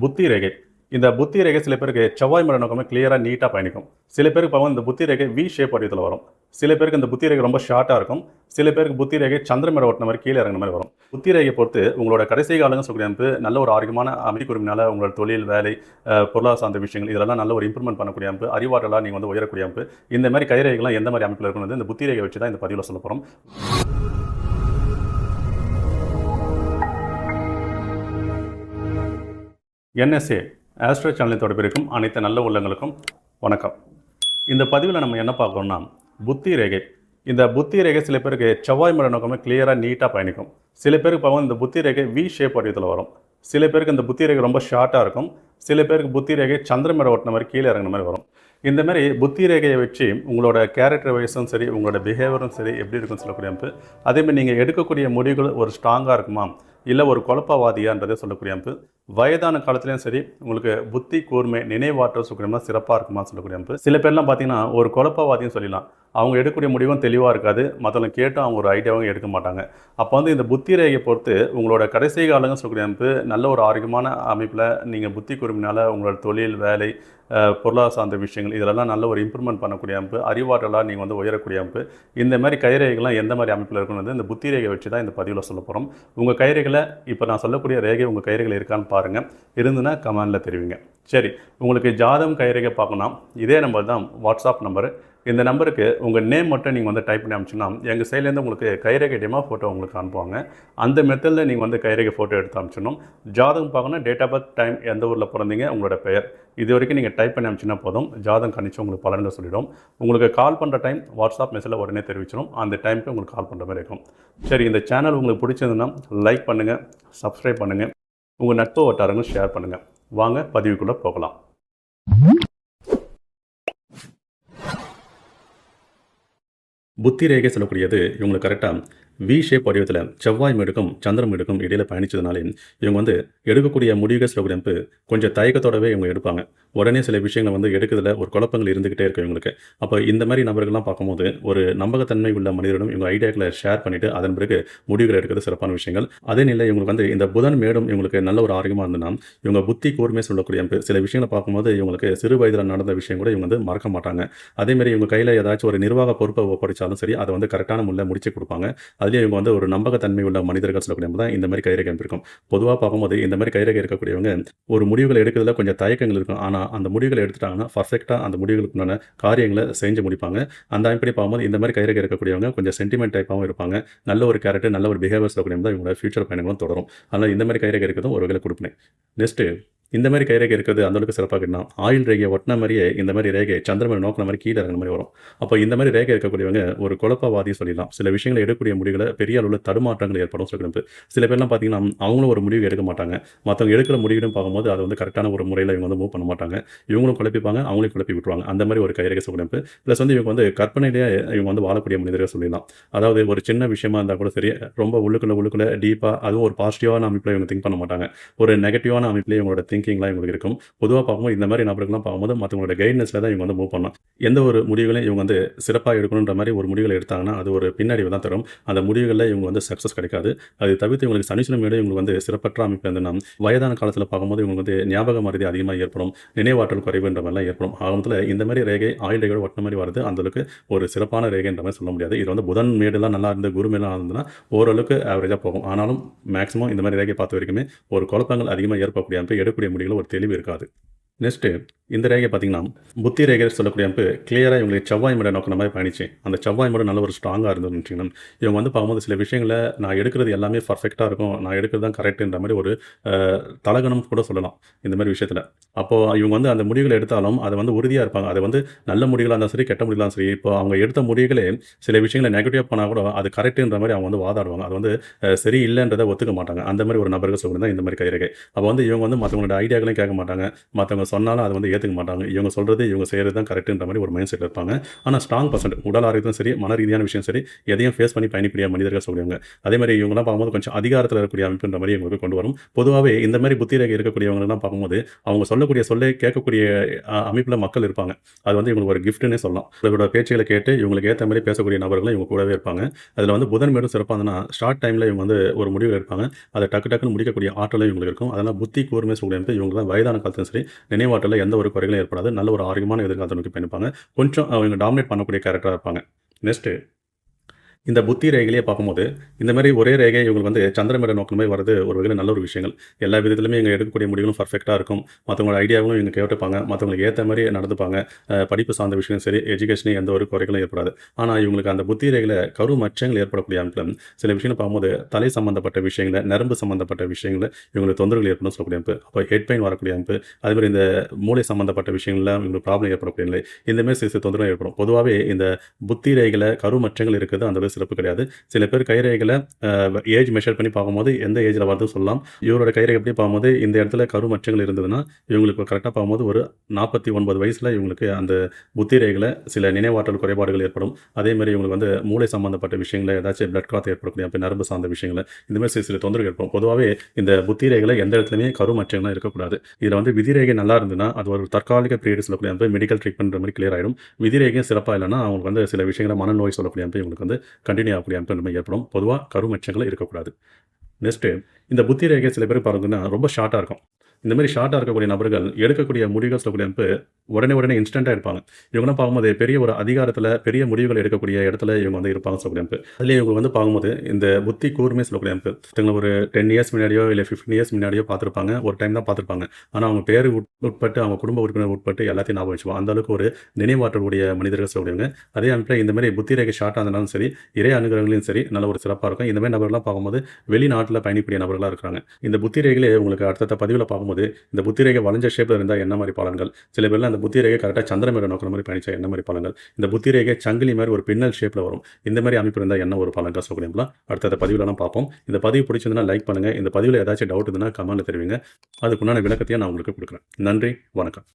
புத்தி ரேகை. இந்த புத்தி ரேகை சில பேருக்கு செவ்வாய் மலை நோக்கமே கிளியராக நீட்டாக பயணிக்கும். சில பேருக்கு பார்க்கும் இந்த புத்தி ரேகை வி ஷேப் வடிவத்தில் வரும். சில பேருக்கு இந்த புத்தி ரேகை ரொம்ப ஷார்ட்டாக இருக்கும். சில பேருக்கு புத்தி ரேகை சந்திரமேட ஓட்டின மாதிரி கீழே இறங்குற மாதிரி வரும். புத்தி ரேகை பொறுத்து உங்களோட கடைசி காலங்க சொல்லக்கூடிய நல்ல ஒரு ஆரோக்கியமான அமைப்பு உரிமையால உங்களோட தொழில் வேலை பொருளாதார சார்ந்த விஷயங்கள் இதெல்லாம் நல்ல ஒரு இம்ப்ரூவ்மெண்ட் பண்ணக்கூடிய அமைப்பு. அறிவாற்றலாக நீங்கள் வந்து உயரக்கூடிய அமைப்பு. இந்த மாதிரி கைரேகைகள்லாம் எந்த மாதிரி அமைப்பில் இருக்கணும் இந்த புத்தி ரேகை வச்சு தான் இந்த பதிவில் சொல்ல போகிறோம் என்எஸ்ஏ ஆஸ்ட்ரோ சேனலை தொடர்பிருக்கும் அனைத்து நல்ல உள்ளங்களுக்கும் வணக்கம். இந்த பதிவில் நம்ம என்ன பார்க்கணும்னா புத்தி ரேகை. இந்த புத்தி ரேகை சில பேருக்கு செவ்வாய் மர நோக்கமே கிளியராக நீட்டாக பயணிக்கும். சில பேருக்கு பார்க்கும் இந்த புத்தி ரேகை வி ஷேப் வடிவத்தில் வரும். சில பேருக்கு இந்த புத்தி ரேகை ரொம்ப ஷார்ட்டாக இருக்கும். சில பேருக்கு புத்தி ரேகை சந்திரமேட ஓட்டின மாதிரி கீழே இறங்குன மாதிரி வரும். இந்த மாதிரி புத்தி ரேகையை வச்சு உங்களோட கேரக்டர் வைஸும் சரி உங்களோட பிஹேவியரும் சரி எப்படி இருக்குன்னு சொல்லக்கூடிய அமைப்பு. அதேமாதிரி நீங்கள் எடுக்கக்கூடிய முடிவுகள் ஒரு ஸ்ட்ராங்காக இருக்குமா? இல்லை ஒரு குழப்பவாதியான்றதை சொல்லக்கூடிய அமைப்பு வயதான காலத்துலேயும் சரி உங்களுக்கு புத்தி கூர்மை நினைவாற்றல் சுக்கிரம்னா சிறப்பாக இருக்குமா சொல்லக்கூடிய அமைப்பு சில பேர்லாம் பார்த்தீங்கன்னா ஒரு குழப்பவாதியும் சொல்லலாம் அவங்க எடுக்கக்கூடிய முடிவும் தெளிவாக இருக்காது. மற்றவங்க கேட்டும் அவங்க ஒரு ஐடியாவும் எடுக்க மாட்டாங்க. அப்போ வந்து இந்த புத்தி ரேகையை பொறுத்து உங்களோட கடைசி காலங்க சொல்லக்கூடிய அமைப்பு நல்ல ஒரு ஆரோக்கியமான அமைப்பில் நீங்கள் புத்தி கூர்மையினால உங்களோட தொழில் வேலை பொருளாதார சார்ந்த விஷயங்கள் இதெல்லாம் நல்ல ஒரு இம்ப்ரூவ்மெண்ட் பண்ணக்கூடிய அமைப்பு. அறிவாற்றலாக நீங்கள் வந்து உயரக்கூடிய அமைப்பு. இந்த மாதிரி கைரேகைகள்லாம் எந்த மாதிரி அமைப்பில் இருக்கணும் இந்த புத்தி ரேகை வச்சு தான் இந்த பதிவில் சொல்ல போகிறோம் உங்கள் கைரேகையில் இப்போ நான் சொல்லக்கூடிய ரேகை உங்கள் கைரேகையில் இருக்கான்னு பாருங்கள் இருந்துன்னா கமெண்டில் தெரிவிங்க. சரி உங்களுக்கு ஜாதகம் கைரேகை பார்க்கணும் இதே நம்பர் தான் வாட்ஸ்அப் நம்பரு இந்த நம்பருக்கு உங்கள் நேம் மட்டும் நீங்கள் வந்து டைப் பண்ணி அனுப்பிச்சுன்னா எங்கள் சைட்லேருந்து உங்களுக்கு கைரேகை டெமா ஃபோட்டோ உங்களுக்கு அனுப்புவாங்க. அந்த மெத்தடில் நீங்கள் வந்து கைரேகை ஃபோட்டோ எடுத்து அனுப்பிச்சிடணும். ஜாதகம் பார்க்கணும் டேட் ஆஃப் பர்த் டைம் எந்த ஊரில் பிறந்தீங்க உங்களோட பெயர். இது வரைக்கும் நீங்கள் டைப் பண்ணி அனுப்பிச்சினா போதும். ஜாதகம் கணிச்சு உங்களுக்கு பலன்கள் சொல்லிடும். உங்களுக்கு கால் பண்ணுற டைம் வாட்ஸ்அப் மெசேஜில் உடனே தெரிவிச்சிடும் அந்த டைமுக்கு உங்களுக்கு கால் பண்ணுற மாதிரி இருக்கும். சரி இந்த சேனல் உங்களுக்கு பிடிச்சதுன்னா லைக் பண்ணுங்கள் சப்ஸ்கிரைப் பண்ணுங்கள் உங்கள் நட்பு வட்டாரங்கள் ஷேர் பண்ணுங்கள் வாங்க பதிவுக்குள்ளே போகலாம். புத்தி ரேகை சொல்லக்கூடியது இவங்களுக்கு கரெக்டாக வி ஷேப் வடிவத்தில் செவ்வாய் மேடுக்கும் சந்திரம் மேடுக்கும் இடையில பயணிச்சதுனாலே இவங்க வந்து எடுக்கக்கூடிய முடிவுகள் சொல்லக்கூடிய கொஞ்சம் தயக்கத்தோடவே இவங்க எடுப்பாங்க. உடனே சில விஷயங்களை வந்து எடுக்கிறதுல ஒரு குழப்பங்கள் இருந்துகிட்டே இருக்கும் இவங்களுக்கு. அப்போ இந்த மாதிரி நபர்கள்லாம் பார்க்கும்போது ஒரு நம்பகத்தன்மை உள்ள மனிதரிடம் இவங்க ஐடியாக்களை ஷேர் பண்ணிட்டு அதன் பிறகு முடிவுகள் எடுக்கிறது சிறப்பான விஷயங்கள். அதே நிலை இவங்களுக்கு வந்து இந்த புதன் மேடும் இவங்களுக்கு நல்ல ஒரு ஆரோக்கியமாக இருந்ததுன்னா இவங்க புத்தி கூர்மை சொல்லக்கூடிய சில விஷயங்களை பார்க்கும்போது இவங்களுக்கு சிறு வயதில் நடந்த விஷயம் கூட இவங்க வந்து மறக்க மாட்டாங்க. அதேமாரி இவங்க கையில் ஏதாச்சும் ஒரு நிர்வாக பொறுப்பை ஒப்படைச்சாலும் சரி அதை வந்து கரெக்டான முறையில் முடிச்சு கொடுப்பாங்க. அதுலேயும் இவங்க வந்து ஒரு நம்பகத்தன்மை உள்ள மனிதர்கள் சொல்லக்கூடிய தான் இந்த மாதிரி கைரேகை இருக்கும். பொதுவாக பார்க்கும்போது இந்த மாதிரி கைரேகை இருக்கக்கூடியவங்க ஒரு முடிவுகள் எடுக்கிறதுல கொஞ்சம் தயக்கங்கள் இருக்கும். ஆனால் அந்த முடிவுகளை எடுத்துட்டாங்கன்னா பர்ஃபெக்டாக அந்த முடிவுகளுக்குண்டான காரியங்களை செஞ்சு முடிப்பாங்க. அந்த அமைப்படி பார்க்கும்போது இந்த மாதிரி கைரேகை இருக்கக்கூடியவங்க கொஞ்சம் சென்டிமெண்ட் டைப்பாகவும் இருப்பாங்க. நல்ல ஒரு கேரக்டர் நல்ல ஒரு பிஹேவியர்ஸ் இருக்கக்கூடிய தான் இவங்களோட ஃபியூச்சர் பயணங்களும் தொடரும். அதனால் இந்த மாதிரி கைரேகை இருக்கிறதும் ஒரு வகையில் கொடுப்பேன். நெக்ஸ்ட்டு இந்த மாதிரி கைரேகை இருக்கிறது அந்த அளவுக்கு சிறப்பாக இருந்தால் ஆயில் ரேகையை ஒட்டின மாதிரியே இந்த மாதிரி ரேகை சந்திரமன் நோக்கின மாதிரி கீழே இறங்குற மாதிரி வரும். அப்போ இந்த மாதிரி ரேகை இருக்கக்கூடியவங்க ஒரு குழப்பவாதி சொல்லலாம் சில விஷயங்களை எடுக்கக்கூடிய முடிவுகளை பெரிய அளவில் தடுமாற்றங்கள் ஏற்படும் சொல்லிட்டு சில பேர்லாம் பார்த்தீங்கன்னா அவங்களும் ஒரு முடிவு எடுக்க மாட்டாங்க. மற்றவங்க எடுக்கிற முடிவுன்னு பார்க்கும்போது அது வந்து கரெக்டான ஒரு முறையில் இவங்க வந்து மூவ் பண்ண மாட்டாங்க. இவங்களும் குழப்பிப்பாங்க அவங்களையும் குழப்பி விட்டுருவாங்க. அந்த மாதிரி ஒரு கைரேகை சொல்லி ப்ளஸ் வந்து இவங்க வந்து கற்பனையிலேயே இவங்க வந்து வாழக்கூடிய மனிதர்கள் சொல்லிடலாம். அதாவது ஒரு சின்ன விஷயமா இருந்தால் கூட சரி ரொம்ப உள்ளுக்குள்ள உள்ளுக்குள்ள டீப்பாக அதுவும் ஒரு பாசிட்டிவான அமைப்பில் இவங்க திங்க் பண்ண மாட்டாங்க. ஒரு நெகட்டிவான அமைப்பில் இவங்களோட திங்கிங்லாம் இவங்களுக்கு இருக்கும். பொதுவாக பார்க்கும்போது இந்த மாதிரி நபர்கள்லாம் பார்க்கும்போது மற்றவங்களோட கைட்னஸில் தான் இவங்க வந்து மூவ் பண்ணலாம் எந்த ஒரு முடிவுகளையும் இவங்க வந்து சிறப்பாக எடுக்கணுன்ற மாதிரி ஒரு முடிவுகளை எடுத்தாங்கன்னா அது ஒரு பின்னடைவு தான் தரும். அந்த முடிவுகளில் இவங்க வந்து சக்ஸஸ் கிடைக்காது. அது தவிர்த்து இவங்களுக்கு சனிச்சிலமையோட இவங்களுக்கு வந்து சிறப்பற்ற அமைப்பு இருந்ததுன்னா வயதான காலத்தில் பார்க்கும்போது இவங்களுக்கு வந்து ஞாபக மருதி அதிகமாக ஏற்படும். நினைவாற்றல் குறைவுன்ற மாதிரிலாம் ஏற்படும். ஆகத்தில் இந்த மாதிரி ரேகை ஆயில் ரேகையோட ஒட்டின மாதிரி வருது அந்தளவுக்கு ஒரு சிறப்பான ரேகைன்ற மாதிரி சொல்ல முடியாது. இது வந்து புதன் மேடுலாம் நல்லா இருந்து குரு மேலாம் இருந்ததுன்னா ஓரளவுக்கு ஆவரேஜாக போகும். ஆனாலும் மேக்ஸிமம் இந்த மாதிரி ரேகை பார்த்த வரைக்குமே ஒரு குழப்பங்கள் அதிகமாக ஏற்படக்கூடிய அமைப்பு எடுக்கக்கூடிய முடிவுகள் ஒரு தெளிவு இருக்காது. நெக்ஸ்ட்டு இந்த ரேகை பார்த்தீங்கன்னா புத்தி ரேகை சொல்லக்கூடிய அமைப்பு கிளியராக இவங்களுக்கு செவ்வாய் மடை நோக்கிற மாதிரி பயணிச்சு அந்த செவ்வாய் மடை நல்ல ஒரு ஸ்ட்ராங்காக இருந்துச்சுன்னு இவங்க வந்து பார்க்கும்போது சில விஷயங்களை நான் எடுக்கிறது எல்லாமே பர்ஃபெக்டாக இருக்கும் நான் எடுக்கிறது தான் கரெக்டுன்ற மாதிரி ஒரு தலகணம் கூட சொல்லலாம் இந்த மாதிரி விஷயத்தில். அப்போது இவங்க வந்து அந்த முடிவுகளை எடுத்தாலும் அதை வந்து உறுதியாக இருப்பாங்க. அது வந்து நல்ல முடிவுகளாக இருந்தாலும் சரி கெட்ட முடிவுலாம் சரி இப்போ அவங்க எடுத்த முடிவுகளே சில விஷயங்களை நெகட்டிவ் பண்ணால் கூட அது கரெக்டுன்ற மாதிரி அவங்க வந்து வாதாடுவாங்க. அது வந்து சரி இல்லைன்றதை ஒத்துக்க மாட்டாங்க. அந்த மாதிரி ஒரு நபர்கள் சொல்லி தான் இந்த மாதிரி கைரேகை. அப்போ வந்து இவங்க வந்து மற்றவங்களோட ஐடியாக்களையும் கேட்க மாட்டாங்க. மற்றவங்க சொன்னாலும் அதை வந்து ஏற்றுக்க மாட்டாங்க. இவங்க சொல்கிறது இவங்க செய்கிறது தான் கரெக்டுன்ற மாதிரி ஒரு மைண்ட் செட்டில் இருப்பாங்க. ஆனால் ஸ்ட்ராங் பர்சன்ட் உடல் ஆரோக்கியம் சரி மன ரீதியான விஷயம் சரி எதையும் ஃபேஸ் பண்ணி பயணிக்கூடிய மனிதர்கள் சொல்லுவாங்க. அதே மாதிரி இவங்கலாம் பார்க்கும்போது கொஞ்சம் அதிகாரத்தில் இருக்கக்கூடிய அமைப்புன்ற மாதிரி இவங்களுக்கு கொண்டு வரும். பொதுவாகவே இந்த மாதிரி புத்தி ரேகை இருக்கக்கூடியவங்கலாம் பார்க்கும்போது அவங்க சொல்லக்கூடிய சொல்லை கேட்கக்கூடிய அமைப்பில் மக்கள் இருப்பாங்க. அது வந்து இவங்களுக்கு ஒரு கிஃப்ட்னே சொல்லலாம். இவங்களோட பேச்சுகளை கேட்டு இவங்களுக்கு ஏற்ற மாதிரி பேசக்கூடிய நபர்களும் இவங்க கூடவே இருப்பாங்க. அதில் வந்து புதன் மேலும் சிறப்பானதுன்னா ஷார்ட் டைமில் இவங்க வந்து ஒரு முடிவில் இருப்பாங்க. அதை டக்கு டக்குன்னு முடிக்கக்கூடிய ஆற்றலும் இவங்களுக்கு இருக்கும். அதனால் புத்தி கூர்மை சொல்லி இவங்க தான் வயதான காலத்திலும் சரி நினைவாற்றலில் எந்த ஒரு குறைகளும் ஏற்படாது. நல்ல ஒரு ஆரோக்கியமான எதிர்காலத்தை நோக்கி பயணிப்பாங்க. கொஞ்சம் அவங்க டாமினேட் பண்ணக்கூடிய கேரக்டராக இருப்பாங்க. நெக்ஸ்ட்டு இந்த புத்தி ரேகையிலேயே பார்க்கும்போது இந்த மாதிரி ஒரே ரேகை இவங்களுக்கு வந்து சந்திரமேட நோக்கமே வருது ஒரு வகையில் நல்ல ஒரு விஷயங்கள். எல்லா விதத்துலையுமே இங்கே எடுக்கக்கூடிய முடிவுகளும் பர்ஃபெக்டாக இருக்கும். மற்றவங்களோட ஐடியாவும் இங்கே கேட்டுப்பாங்க. மற்றவங்களுக்கு ஏற்ற மாதிரி நடந்துப்பாங்க. படிப்பு சார்ந்த விஷயம் சரி எஜுகேஷனே எந்த ஒரு குறைகளும் ஏற்படாது. ஆனால் இவங்களுக்கு அந்த புத்தி ரேகையில் கரு மச்சங்கள் ஏற்படக்கூடிய அமைப்பில் சில விஷயங்கள் பார்க்கும்போது தலை சம்பந்தப்பட்ட விஷயங்களை நரம்பு சம்பந்தப்பட்ட விஷயங்களை இவங்களுக்கு தொந்தரவுகள் ஏற்படும் சொல்லக்கூடிய அமைப்பு அப்போ ஹெட் பெயின் வரக்கூடிய அமைப்பு அதே மாதிரி இந்த மூளை சம்பந்தப்பட்ட விஷயங்கள்ல இவங்களுக்கு ப்ராப்ளம் ஏற்படக்கூடிய நிலை. இந்த சிறு சில தொந்தரவு ஏற்படும். பொதுவாகவே இந்த புத்தி ரேகையில் கரு மச்சங்கள் இருக்கிறது அந்த சிறப்பு கிடையாது. சில பேர் கைரேகையில் ஏஜ் மெஷர் பண்ணி பார்க்கும்போது எந்த ஏஜில் வருது சொல்லலாம். இவரோட கைரேகை எப்படி பார்க்கும்போது இந்த இடத்துல கரு மச்சங்கள் இருந்ததுன்னா இவங்களுக்கு கரெக்டாக பார்க்கும்போது ஒரு நாற்பத்தி ஒன்பது வயசில் இவங்களுக்கு அந்த புத்தி ரேகையில் சில நினைவாற்றல் குறைபாடுகள் ஏற்படும். அதே மாதிரி இவங்களுக்கு வந்து மூளை சம்பந்தப்பட்ட விஷயங்களை ஏதாச்சும் பிளட் கிளாத் ஏற்படக்கூடிய அப்போ நரம்பு சார்ந்த விஷயங்களை இந்த மாதிரி சில சில தொந்தரவு ஏற்படும். பொதுவாகவே இந்த புத்தி ரேகையில் எந்த இடத்துலையுமே கரு மச்சங்கள்லாம் இருக்கக்கூடாது. இதில் வந்து விதிரேகை நல்லா இருந்ததுன்னா அது ஒரு தற்காலிக பீரியட் சொல்லக்கூடிய மெடிக்கல் ட்ரீட்மெண்ட் மாதிரி கிளியர் ஆகிடும் விதிரேகையும் சிறப்பாக இல்லைன்னா அவங்களுக்கு வந்து சில விஷயங்களை மனநோய் சொல்லக்கூடிய இவங்களுக்கு வந்து கண்டினியூ ஆகக்கூடிய அமைப்பு நம்ம ஏற்படும். பொதுவாக கருமச்சங்கள் இருக்கக்கூடாது நெக்ஸ்ட்டு இந்த புத்தி ரேகை சில பேர் பாருங்கன்னா ரொம்ப ஷார்ட்டாக இருக்கும். இந்த மாதிரி ஷார்ட்டாக இருக்கக்கூடிய நபர்கள் எடுக்கக்கூடிய முடிவுகள் சொல்லக்கூடிய அமைப்பு உடனே உடனே இன்ஸ்டண்ட்டாக இருப்பாங்க. இவங்களாம் பார்க்கும்போது பெரிய ஒரு அதிகாரத்தில் பெரிய முடிவுகள் எடுக்கக்கூடிய இடத்துல இவங்க வந்து இருப்பாங்க சொல்லக்கூடிய அமைப்பு அதில் இவங்க வந்து பார்க்கும்போது இந்த புத்தி கூர்மை சொல்லக்கூடிய அமைப்பு இவங்க ஒரு டென் இயர்ஸ் முன்னாடியோ இல்லை ஃபிஃப்டின் இயர்ஸ் முன்னாடியோ பார்த்துருப்பாங்க. ஒரு டைம் தான் பார்த்துருப்பாங்க. ஆனால் அவங்க பேர் உட்- உட்பட்டு அவங்க குடும்ப உறுப்பினர் உட்பட்டு எல்லாத்தையும் ஞாபகம் வச்சுப்பாங்க அந்த அளவுக்கு ஒரு நினைவாற்றக்கூடிய மனிதர்கள் சொல்லக்கூடியவங்க. அதே அமைப்பில் இந்த மாதிரி புத்தி ரேகை ஷார்ட்டாக இருந்தாலும் சரி இறை அனுகிரகங்களையும் சரி நல்ல ஒரு சிறப்பாக இருக்கும். இந்த மாதிரி நபர்கள்லாம் பார்க்கும்போது வெளிநாட்டில் பயணிக்கூடிய நபர்களாக இருக்கிறாங்க. இந்த புத்தி ரேகையிலே உங்களுக்கு அடுத்த பதிவில் பார்க்கும்போது இந்த புத்திரேகை வளைஞ்ச ஷேப்பில் இருந்தால் என்ன மாதிரி பலன்கள்? சில பேர்லாம் அந்த புத்திரேகை கரெக்டாக சந்திரமேட நோக்கிற மாதிரி பயணிச்சா என்ன மாதிரி பலன்கள்? இந்த புத்திரேகை சங்கிலி மாதிரி ஒரு பின்னல் ஷேப்பில் வரும். இந்த மாதிரி அமைப்பு இருந்தால் என்ன ஒரு பலன்கள் சொல்லக்கூடியலாம் அடுத்த பதிவுலலாம் பார்ப்போம். இந்த பதிவு பிடிச்சிருந்தனா லைக் பண்ணுங்கள் இந்த பதிவில் ஏதாச்சும் டவுட் இருந்தால் கமெண்ட்டில் தெரிவிங்க. அதுக்குண்டான விளக்கத்தையும் நான் உங்களுக்கு கொடுக்குறேன். நன்றி. வணக்கம்.